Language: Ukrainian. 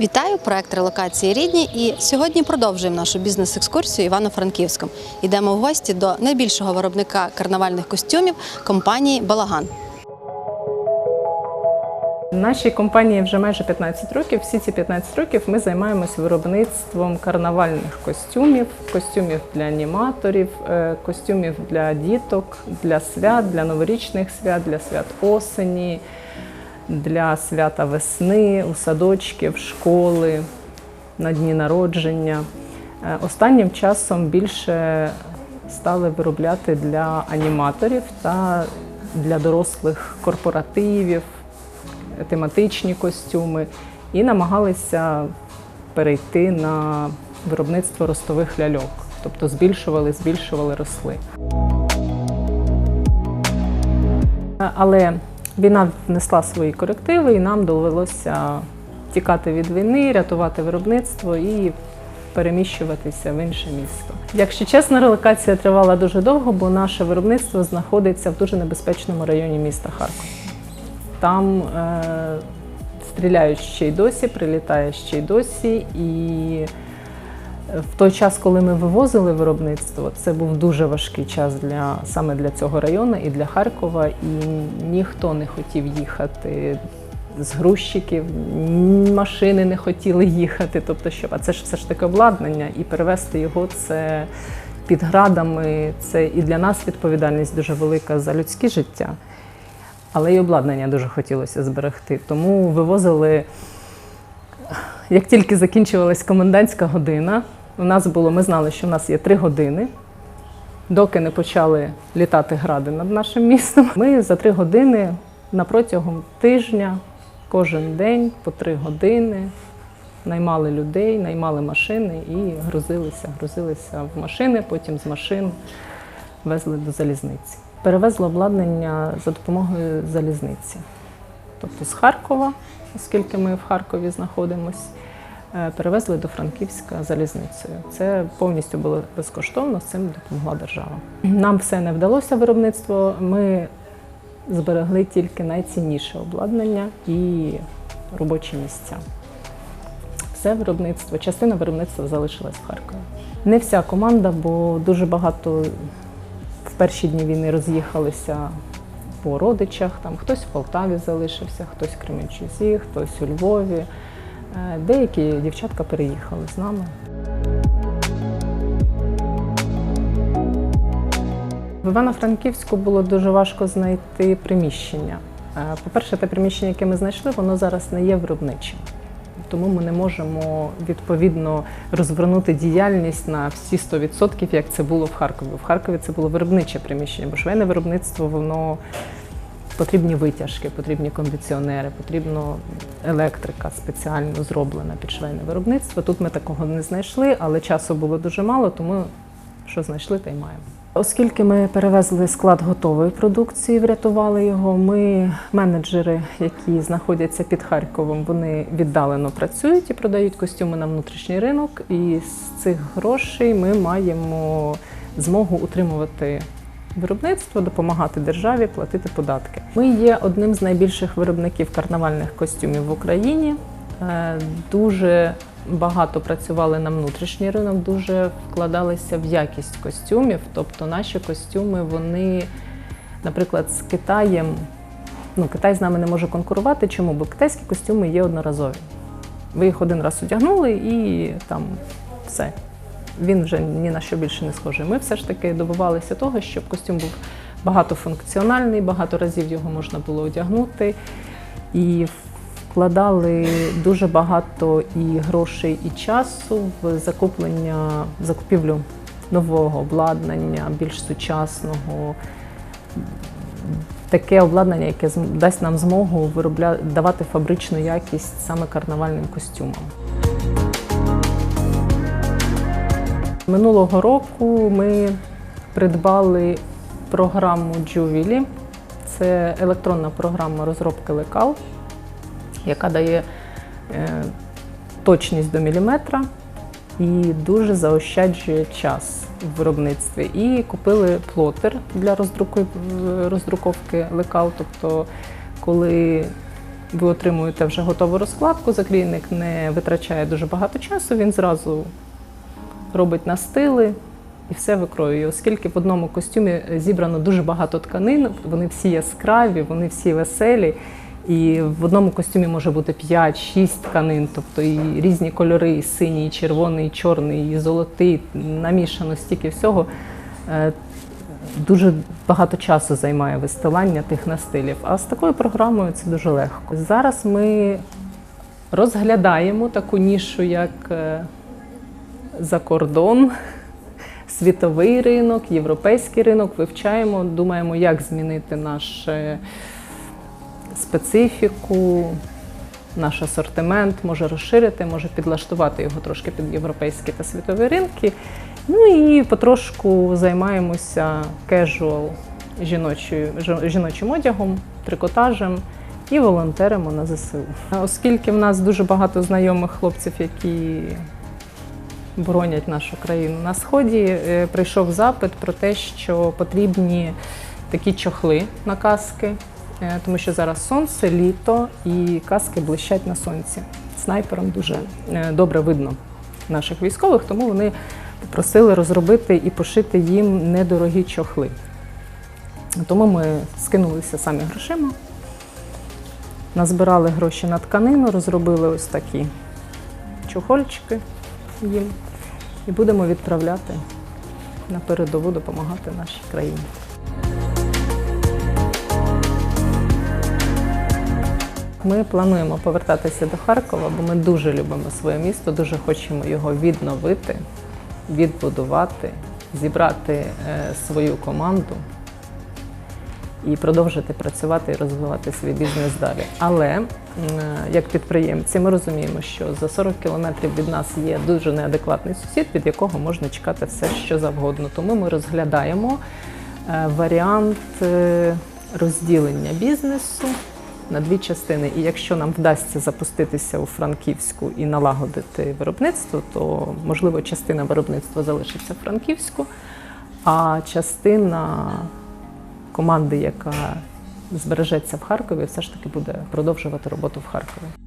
Вітаю, проект релокації рідні. І сьогодні продовжуємо нашу бізнес-екскурсію Івано-Франківськом. Йдемо в гості до найбільшого виробника карнавальних костюмів компанії Балаган. Нашій компанії вже майже 15 років. Всі ці 15 років ми займаємося виробництвом карнавальних костюмів, костюмів для аніматорів, е, костюмів для діток, для свят, для новорічних свят, для свят осені, для свята весни, у садочків, школи, на дні народження. Е, Останнім часом більше стали виробляти для аніматорів та для дорослих корпоративів, тематичні костюми і намагалися перейти на виробництво ростових ляльок, тобто збільшували, збільшували росли. Але війна внесла свої корективи, і нам довелося тікати від війни, рятувати виробництво і переміщуватися в інше місто. Якщо чесно, релокація тривала дуже довго, бо наше виробництво знаходиться в дуже небезпечному районі міста Харкова. Там е, стріляють ще й досі, прилітає ще й досі. І в той час, коли ми вивозили виробництво, це був дуже важкий час для саме для цього району і для Харкова. І ніхто не хотів їхати з грузчиків, машини не хотіли їхати. Тобто, що а це ж все ж таки обладнання, і перевезти його це під градами. Це і для нас відповідальність дуже велика за людське життя. Але й обладнання дуже хотілося зберегти. Тому вивозили, як тільки закінчувалась комендантська година, у нас було, ми знали, що в нас є три години, доки не почали літати гради над нашим містом. Ми за три години на протягом тижня, кожен день по три години наймали людей, наймали машини і грузилися, грузилися в машини, потім з машин везли до залізниці. Перевезли обладнання за допомогою залізниці. Тобто з Харкова, оскільки ми в Харкові знаходимося, перевезли до Франківська залізницею. Це повністю було безкоштовно, з цим допомогла держава. Нам все не вдалося виробництво. Ми зберегли тільки найцінніше обладнання і робочі місця. Все виробництво, частина виробництва залишилась в Харкові. Не вся команда, бо дуже багато в перші дні війни роз'їхалися по родичах. Там хтось в Полтаві залишився, хтось в Кременчузі, хтось у Львові. Е, Деякі дівчатка переїхали з нами. В Івано-Франківську було дуже важко знайти приміщення. Е, По-перше, те приміщення, яке ми знайшли, воно зараз не є виробничим. Тому ми не можемо відповідно розвернути діяльність на всі 100%, як це було в Харкові. В Харкові це було виробниче приміщення, бо швейне виробництво воно потрібні витяжки, потрібні кондиціонери, потрібно електрика спеціально зроблена під швейне виробництво. Тут ми такого не знайшли, але часу було дуже мало, тому що знайшли, та й маємо. Оскільки ми перевезли склад готової продукції, врятували його. Ми менеджери, які знаходяться під Харковом, вони віддалено працюють і продають костюми на внутрішній ринок. І з цих грошей ми маємо змогу утримувати виробництво, допомагати державі, платити податки. Ми є одним з найбільших виробників карнавальних костюмів в Україні. Е, Дуже багато працювали на внутрішній ринок, дуже вкладалися в якість костюмів. Тобто наші костюми, вони, наприклад, з Китаєм, ну Китай з нами не може конкурувати. Чому? Бо китайські костюми є одноразові. Ви їх один раз одягнули і там все. Він вже ні на що більше не схожий. Ми все ж таки добивалися того, щоб костюм був багатофункціональний, багато разів його можна було одягнути. І вкладали дуже багато і грошей, і часу в закуплення, закупівлю нового обладнання, більш сучасного. Таке обладнання, яке дасть нам змогу виробля... давати фабричну якість саме карнавальним костюмам. Минулого року ми придбали програму Juwili. Це електронна програма розробки лекал, яка дає е, точність до міліметра і дуже заощаджує час в виробництві. І купили плотер для роздруковки лекал. Тобто, коли ви отримуєте вже готову розкладку. Закрійник не витрачає дуже багато часу, він зразу робить настили і все викроює. Оскільки в одному костюмі зібрано дуже багато тканин, вони всі яскраві, вони всі веселі. І в одному костюмі може бути 5-6 тканин, тобто і різні кольори, і синій, і червоний, і чорний, і золотий, намішано стільки всього. Е, Дуже багато часу займає вистилання тих настилів. А з такою програмою це дуже легко. Зараз ми розглядаємо таку нішу, як е, за кордон, світовий ринок, європейський ринок. Вивчаємо, думаємо, як змінити наш е, специфіку, наш асортимент, може розширити, може підлаштувати його трошки під європейські та світові ринки. Ну і потрошку займаємося кежуал жіночим одягом, трикотажем і волонтеримо на ЗСУ. Оскільки в нас дуже багато знайомих хлопців, які боронять нашу країну на сході, е, прийшов запит про те, що потрібні такі чохли на каски, е, тому що зараз сонце, літо і каски блищать на сонці. Снайперам дуже е, добре видно наших військових, тому вони попросили розробити і пошити їм недорогі чохли. Тому ми скинулися самі грошима, назбирали гроші на тканину, розробили ось такі чохольчики їм і будемо відправляти на передову допомагати нашій країні. Ми плануємо повертатися до Харкова, бо ми дуже любимо своє місто, дуже хочемо його відновити, відбудувати, зібрати е, свою команду і продовжити працювати і розвивати свій бізнес далі. Але як підприємці, ми розуміємо, що за 40 кілометрів від нас є дуже неадекватний сусід, від якого можна чекати все, що завгодно. Тому ми розглядаємо е, варіант е, розділення бізнесу на дві частини. І якщо нам вдасться запуститися у Франківську і налагодити виробництво, то можливо частина виробництва залишиться в Франківську, а частина команди, яка збережеться в Харкові, все ж таки буде продовжувати роботу в Харкові.